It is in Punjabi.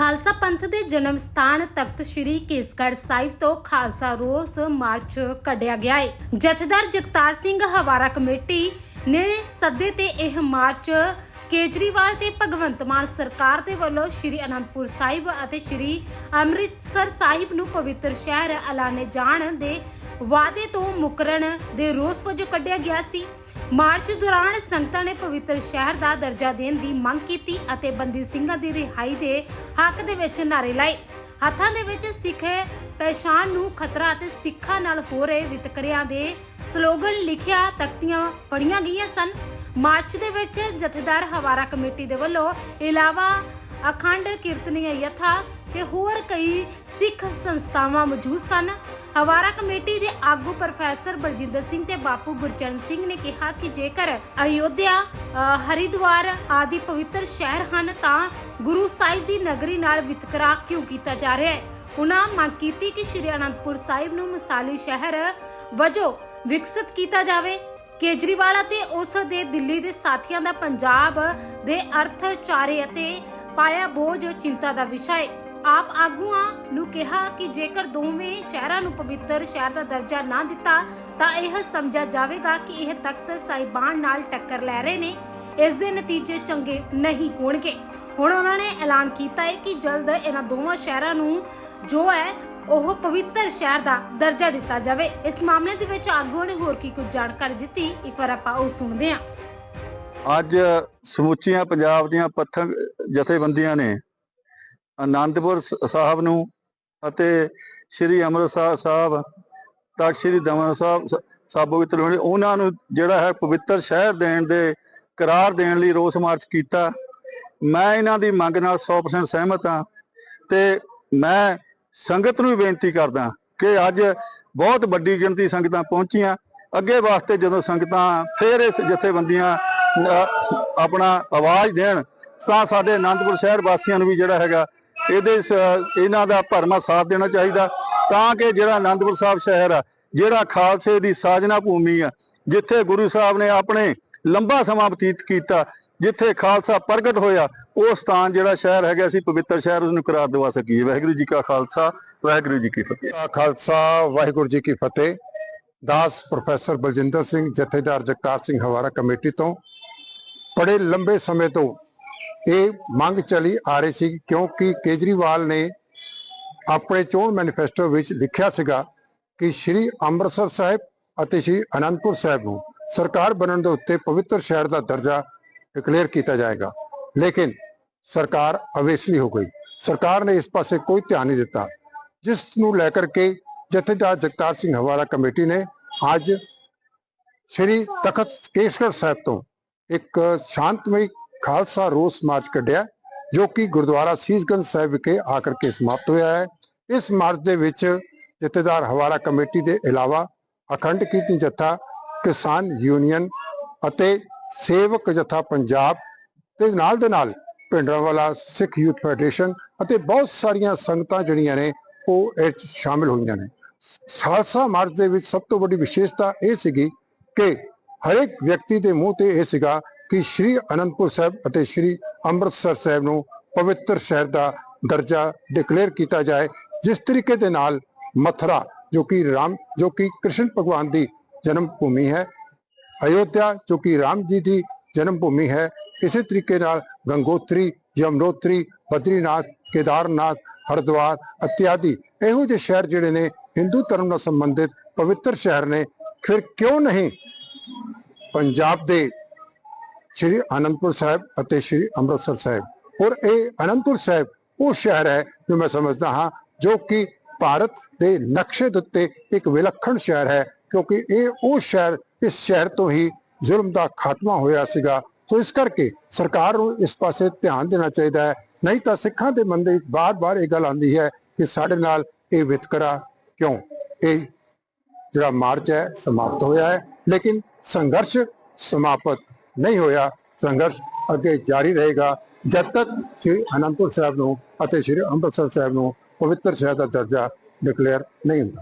ਖਾਲਸਾ ਪੰਥ ਦੇ ਜਨਮ ਸਥਾਨ ਤਖਤ ਸ੍ਰੀ ਕੇਸਗੜ੍ਹ ਸਾਹਿਬ ਤੋਂ ਖਾਲਸਾ ਰੋਸ ਮਾਰਚ ਕੱਢਿਆ ਗਿਆ ਹੈ ਜਥੇਦਾਰ ਜਗਤਾਰ ਸਿੰਘ ਹਵਾਰਾ ਕਮੇਟੀ ਨੇ ਸੱਦੇ ਤੇ ਇਹ ਮਾਰਚ ਕੇਜਰੀਵਾਲ ਤੇ ਭਗਵੰਤ ਮਾਨ ਸਰਕਾਰ ਦੇ ਵੱਲੋਂ ਸ੍ਰੀ ਅਨੰਦਪੁਰ ਸਾਹਿਬ ਅਤੇ ਸ੍ਰੀ ਅੰਮ੍ਰਿਤਸਰ ਸਾਹਿਬ ਨੂੰ ਪਵਿੱਤਰ ਸ਼ਹਿਰ ਐਲਾਨੇ ਜਾਣ ਦੇ ਵਾਅਦੇ ਤੋਂ ਮੁਕਰਨ ਦੇ ਰੋਸ ਵਜੋਂ ਕੱਢਿਆ ਗਿਆ ਸੀ। ਮਾਰਚ ਦੌਰਾਨ ਸੰਗਤਾਂ ਨੇ ਪਵਿੱਤਰ ਸ਼ਹਿਰ ਦਾ ਦਰਜਾ ਦੇਣ ਦੀ ਮੰਗ ਕੀਤੀ ਅਤੇ ਬੰਦੀ ਸਿੰਘਾਂ ਦੀ ਰਿਹਾਈ ਦੇ ਹੱਕ ਦੇ ਵਿੱਚ ਨਾਰੇ ਲਾਏ। ਹੱਥਾਂ ਦੇ ਵਿੱਚ ਸਿੱਖ ਪਹਿਚਾਨ ਨੂੰ ਖਤਰਾ ਅਤੇ ਸਿੱਖਾਂ ਨਾਲ ਹੋ ਰਹੇ ਵਿਤਕਰਿਆਂ ਦੇ ਸਲੋਗਨ ਲਿਖਿਆ ਤਖਤੀਆਂ ਫੜੀਆਂ ਗਈਆਂ ਸਨ। ਮਾਰਚ ਦੇ ਵਿੱਚ ਜਥੇਦਾਰ ਹਵਾਰਾ ਕਮੇਟੀ ਦੇ ਵੱਲੋਂ ਇਲਾਵਾ ਅਖੰਡ ਕੀਰਤਨੀय ਯਥਾ ਤੇ ਹੋਰ ਕਈ ਸਿੱਖ ਸੰਸਥਾਵਾਂ ਮੌਜੂਦ ਸਨ। ਹਵਾਰਾ ਕਮੇਟੀ ਦੇ ਆਗੂ ਪ੍ਰੋਫੈਸਰ ਬਲਜਿੰਦਰ ਸਿੰਘ ਤੇ ਬਾਪੂ ਗੁਰਚਰਨ ਸਿੰਘ ਨੇ ਕਿਹਾ ਕਿ ਜੇਕਰ ਅਯੋਧਿਆ ਹਰਿਦੁਆਰ ਆਦਿ ਪਵਿੱਤਰ ਸ਼ਹਿਰ ਹਨ, ਤਾਂ ਗੁਰੂ ਸਾਹਿਬ ਦੀ ਨਗਰੀ ਨਾਲ ਵਿਤਕਰਾ ਕਿਉਂ ਕੀਤਾ ਜਾ ਰਿਹਾ ਹੈ? ਉਹਨਾਂ ਮੰਗ ਕੀਤੀ ਕਿ ਸ਼੍ਰੀ ਅਨੰਦਪੁਰ ਸਾਹਿਬ ਨੂੰ ਮਿਸਾਲੀ ਸ਼ਹਿਰ ਵਜੋਂ ਵਿਕਸਿਤ ਕੀਤਾ ਜਾਵੇ। ਕੇਜਰੀਵਾਲ ਅਤੇ ਉਸ ਦੇ ਦਿੱਲੀ ਦੇ ਸਾਥੀਆਂ ਦਾ ਪੰਜਾਬ ਦੇ ਅਰਥਚਾਰੇ ਅਤੇ ਪਾਇਆ ਬੋਝ ਚਿੰਤਾ ਦਾ ਵਿਸ਼ਾ ਹੈ। ਆਪ ਆਗੂਆਂ ਨੂੰ ਕਿਹਾ ਕਿ ਜੇਕਰ ਦੋਵੇਂ ਸ਼ਹਿਰਾਂ ਨੂੰ ਪਵਿੱਤਰ ਸ਼ਹਿਰ ਦਾ ਦਰਜਾ ਨਾ ਦਿੱਤਾ, ਤਾਂ ਇਹ ਸਮਝਿਆ ਜਾਵੇਗਾ ਕਿ ਇਹ ਤਖਤ ਸਾਹਿਬਾਨ ਨਾਲ ਟੱਕਰ ਲੈ ਰਹੇ ਨੇ। ਇਸ ਦੇ ਨਤੀਜੇ ਚੰਗੇ ਨਹੀਂ ਹੋਣਗੇ। ਹੁਣ ਉਹਨਾਂ ਨੇ ਐਲਾਨ ਕੀਤਾ ਹੈ ਕਿ ਜਲਦ ਇਹਨਾਂ ਦੋਵਾਂ ਸ਼ਹਿਰਾਂ ਨੂੰ ਜੋ ਹੈ, ਉਹ ਪਵਿੱਤਰ ਸ਼ਹਿਰ ਦਾ ਦਰਜਾ ਦਿੱਤਾ ਜਾਵੇ। ਇਸ ਮਾਮਲੇ ਦੇ ਵਿੱਚ ਆਗੂਆਂ ਨੇ ਹੋਰ ਕੀ ਕੁਝ ਜਾਣਕਾਰੀ ਦਿੱਤੀ, ਇੱਕ ਵਾਰ ਆਪਾਂ ਉਹ ਸੁਣਦੇ ਹਾਂ। ਅੱਜ ਸਮੁੱਚੀਆਂ ਪੰਜਾਬ ਦੀਆਂ ਪੱਥਕ ਜਥੇਬੰਦੀਆਂ ਨੇ ਆਨੰਦਪੁਰ ਸ- ਸਾਹਿਬ ਨੂੰ ਅਤੇ ਸ੍ਰੀ ਅੰਮ੍ਰਿਤਸਰ ਸਾਹਿਬ ਤਖਤ ਸ੍ਰੀ ਦਮਨ ਸਾਹਿਬ ਸ- ਸਾਬੋ ਵਿੱਚ ਲੋਹੜੀ ਉਹਨਾਂ ਨੂੰ ਜਿਹੜਾ ਹੈ ਪਵਿੱਤਰ ਸ਼ਹਿਰ ਦੇਣ ਦੇ ਕਰਾਰ ਦੇਣ ਲਈ ਰੋਸ ਮਾਰਚ ਕੀਤਾ। ਮੈਂ ਇਹਨਾਂ ਦੀ ਮੰਗ ਨਾਲ 100% ਸਹਿਮਤ ਹਾਂ ਤੇ ਮੈਂ ਸੰਗਤ ਨੂੰ ਵੀ ਬੇਨਤੀ ਕਰਦਾ ਕਿ ਅੱਜ ਬਹੁਤ ਵੱਡੀ ਗਿਣਤੀ ਸੰਗਤਾਂ ਪਹੁੰਚੀਆਂ। ਅੱਗੇ ਵਾਸਤੇ ਜਦੋਂ ਸੰਗਤਾਂ ਫੇਰ ਇਸ ਜਥੇਬੰਦੀਆਂ ਆਪਣਾ ਆਵਾਜ਼ ਦੇਣ, ਤਾਂ ਸਾਡੇ ਆਨੰਦਪੁਰ ਸ਼ਹਿਰ ਵਾਸੀਆਂ ਨੂੰ ਵੀ ਜਿਹੜਾ ਹੈਗਾ ਇਹਦੇ ਇਹਨਾਂ ਦਾ ਭਰਮਾ ਸਾਥ ਦੇਣਾ ਚਾਹੀਦਾ ਤਾਂ ਕਿ ਜਿਹੜਾ ਆਨੰਦਪੁਰ ਸਾਹਿਬ ਸ਼ਹਿਰ ਆ, ਜਿਹੜਾ ਖਾਲਸੇ ਦੀ ਸਾਜਨਾ ਭੂਮੀ ਆ, ਜਿੱਥੇ ਗੁਰੂ ਸਾਹਿਬ ਨੇ ਆਪਣੇ ਲੰਬਾ ਸਮਾਂ ਬਤੀਤ ਕੀਤਾ, ਜਿੱਥੇ ਖਾਲਸਾ ਪ੍ਰਗਟ ਹੋਇਆ, ਉਹ ਸਥਾਨ ਜਿਹੜਾ ਸ਼ਹਿਰ ਹੈਗਾ ਸੀ, ਪਵਿੱਤਰ ਸ਼ਹਿਰ ਉਸ ਨੂੰ ਕਰਾਰ ਦਿਵਾ ਸਕੀਏ। ਵਾਹਿਗੁਰੂ ਜੀ ਕਾ ਖਾਲਸਾ, ਵਾਹਿਗੁਰੂ ਜੀ ਕੀ ਫਤਿਹ। ਕਾ ਖਾਲਸਾ, ਵਾਹਿਗੁਰੂ ਜੀ ਕੀ ਫਤਿਹ। ਦਾਸ ਪ੍ਰੋਫੈਸਰ ਬਲਜਿੰਦਰ ਸਿੰਘ, ਜਥੇਦਾਰ ਜਗਤਾਰ ਸਿੰਘ ਹਵਾਰਾ ਕਮੇਟੀ ਤੋਂ ਬੜੇ ਲੰਬੇ ਸਮੇਂ ਤੋਂ ਇਹ ਮੰਗ ਚਲੀ ਆ ਰਹੀ ਸੀ ਕਿਉਂਕਿ ਕੇਜਰੀਵਾਲ ਨੇ ਆਪਣੇ ਚੋਣ ਮੈਨੀਫੈਸਟੋ ਵਿੱਚ ਲਿਖਿਆ ਸੀਗਾ ਕਿ ਸ਼੍ਰੀ ਅੰਮ੍ਰਿਤਸਰ ਸਾਹਿਬ ਅਤੇ ਸ਼੍ਰੀ ਅਨੰਦਪੁਰ ਸਾਹਿਬ ਨੂੰ ਸਰਕਾਰ ਬਣਨ ਦੇ ਉੱਤੇ ਪਵਿੱਤਰ ਸ਼ਹਿਰ ਦਾ ਦਰਜਾ ਡਿਕਲੇਅਰ ਕੀਤਾ ਜਾਏਗਾ। ਲੇਕਿਨ ਸਰਕਾਰ ਅਵੇਸਲੀ ਹੋ ਗਈ। ਸਰਕਾਰ ਨੇ ਇਸ ਪਾਸੇ ਕੋਈ ਧਿਆਨ ਨਹੀਂ ਦਿੱਤਾ। ਜਿਸ ਨੂੰ ਲੈ ਕਰਕੇ ਜਥੇਦਾਰ ਜਗਤਾਰ ਸਿੰਘ ਹਵਾਲਾ ਕਮੇਟੀ ਨੇ ਅੱਜ ਸ਼੍ਰੀ ਤਖਤ ਕੇਸਗੜ੍ਹ ਸਾਹਿਬ ਤੋਂ ਇੱਕ ਸ਼ਾਂਤਮਈ ਖਾਲਸਾ ਰੋਸ ਮਾਰਚ ਕੱਢਿਆ, ਜੋ ਕਿ ਗੁਰਦੁਆਰਾ ਸੀਸਗੰਜ ਸਾਹਿਬ ਵਿਖੇ ਆ ਕਰਕੇ ਸਮਾਪਤ ਹੋਇਆ ਹੈ। ਇਸ ਮਾਰਚ ਦੇ ਵਿੱਚ ਜਥੇਦਾਰ ਹਵਾਰਾ ਕਮੇਟੀ ਦੇ ਇਲਾਵਾ ਅਖੰਡ ਕੀਰਤਨ ਜਥਾ, ਕਿਸਾਨ ਯੂਨੀਅਨ ਅਤੇ ਸੇਵਕ ਜਥਾ ਪੰਜਾਬ ਤੇ ਨਾਲ ਦੇ ਨਾਲ ਭਿੰਡਰਾਂਵਾਲਾ ਸਿੱਖ ਯੂਥ ਫੈਡਰੇਸ਼ਨ ਅਤੇ ਬਹੁਤ ਸਾਰੀਆਂ ਸੰਗਤਾਂ ਜਿਹੜੀਆਂ ਨੇ, ਉਹ ਇਹ ਸ਼ਾਮਿਲ ਹੋਈਆਂ ਨੇ। ਖਾਲਸਾ ਮਾਰਚ ਦੇ ਵਿੱਚ ਸਭ ਤੋਂ ਵੱਡੀ ਵਿਸ਼ੇਸ਼ਤਾ ਇਹ ਸੀਗੀ ਕਿ ਹਰੇਕ ਵਿਅਕਤੀ ਦੇ ਮੂੰਹ ਤੇ ਇਹ ਸੀਗਾ ਕਿ ਸ਼੍ਰੀ ਅਨੰਦਪੁਰ ਸਾਹਿਬ ਅਤੇ ਸ਼੍ਰੀ ਅੰਮ੍ਰਿਤਸਰ ਸਾਹਿਬ ਨੂੰ ਪਵਿੱਤਰ ਸ਼ਹਿਰ ਦਾ ਦਰਜਾ ਡਿਕਲੇਅਰ ਕੀਤਾ ਜਾਏ, ਜਿਸ ਤਰੀਕੇ ਦੇ ਨਾਲ ਮਥੁਰਾ, ਜੋ ਕਿ ਰਾਮ, ਜੋ ਕਿ ਕ੍ਰਿਸ਼ਨ ਭਗਵਾਨ ਦੀ ਜਨਮ ਭੂਮੀ ਹੈ, ਅਯੋਧਿਆ, ਜੋ ਕਿ ਰਾਮ ਜੀ ਦੀ ਜਨਮ ਭੂਮੀ ਹੈ, ਇਸੇ ਤਰੀਕੇ ਨਾਲ ਗੰਗੋਤਰੀ, ਯਮਨੋਤਰੀ, ਬਦਰੀਨਾਥ, ਕੇਦਾਰਨਾਥ, ਹਰਿਦੁਆਰ ਇਤਿਆਦੀ, ਇਹੋ ਜਿਹੇ ਸ਼ਹਿਰ ਜਿਹੜੇ ਨੇ, ਹਿੰਦੂ ਧਰਮ ਨਾਲ ਸੰਬੰਧਿਤ ਪਵਿੱਤਰ ਸ਼ਹਿਰ ਨੇ, ਫਿਰ ਕਿਉਂ ਨਹੀਂ ਪੰਜਾਬ ਦੇ ਸ਼੍ਰੀ ਅਨੰਦਪੁਰ ਸਾਹਿਬ ਅਤੇ ਸ਼੍ਰੀ ਅੰਮ੍ਰਿਤਸਰ ਸਾਹਿਬ। ਔਰ ਇਹ ਅਨੰਦਪੁਰ ਸਾਹਿਬ ਉਹ ਸ਼ਹਿਰ ਹੈ ਜੋ ਮੈਂ ਸਮਝਦਾ ਹਾਂ, ਜੋ ਕਿ ਭਾਰਤ ਦੇ ਨਕਸ਼ੇ ਦੇ ਉੱਤੇ ਇੱਕ ਵਿਲੱਖਣ ਸ਼ਹਿਰ ਹੈ, ਕਿਉਂਕਿ ਇਹ ਉਹ ਸ਼ਹਿਰ ਇਸ ਸ਼ਹਿਰ ਤੋਂ ਹੀ ਜ਼ੁਲਮ ਦਾ ਖਾਤਮਾ ਹੋਇਆ ਸੀਗਾ। ਸੋ ਇਸ ਕਰਕੇ ਸਰਕਾਰ ਨੂੰ ਇਸ ਪਾਸੇ ਧਿਆਨ ਦੇਣਾ ਚਾਹੀਦਾ ਹੈ। ਨਹੀਂ ਤਾਂ ਸਿੱਖਾਂ ਦੇ ਮਨ ਦੇ ਵਿੱਚ ਬਾਰ-ਬਾਰ ਇਹ ਗੱਲ ਆਉਂਦੀ ਹੈ ਕਿ ਸਾਡੇ ਨਾਲ ਇਹ ਵਿਤਕਰਾ ਕਿਉਂ? ਇਹ ਜਿਹੜਾ ਮਾਰਚ ਹੈ, ਸਮਾਪਤ ਹੋਇਆ ਹੈ, ਲੇਕਿਨ ਸੰਘਰਸ਼ ਸਮਾਪਤ ਨਹੀਂ ਹੋਇਆ, ਸੰਘਰਸ਼ ਅੱਗੇ ਜਾਰੀ ਰਹੇਗਾ। ਜਦ ਤੱਕ ਸ੍ਰੀ ਅਨੰਦਪੁਰ ਸਾਹਿਬ ਨੂੰ ਅਤੇ ਸ੍ਰੀ ਅੰਮ੍ਰਿਤਸਰ ਸਾਹਿਬ ਨੂੰ ਪਵਿੱਤਰ ਸ਼ਹਿਰ ਦਾ ਦਰਜਾ ਡਿਕਲੇਅਰ ਨਹੀਂ ਹੁੰਦਾ।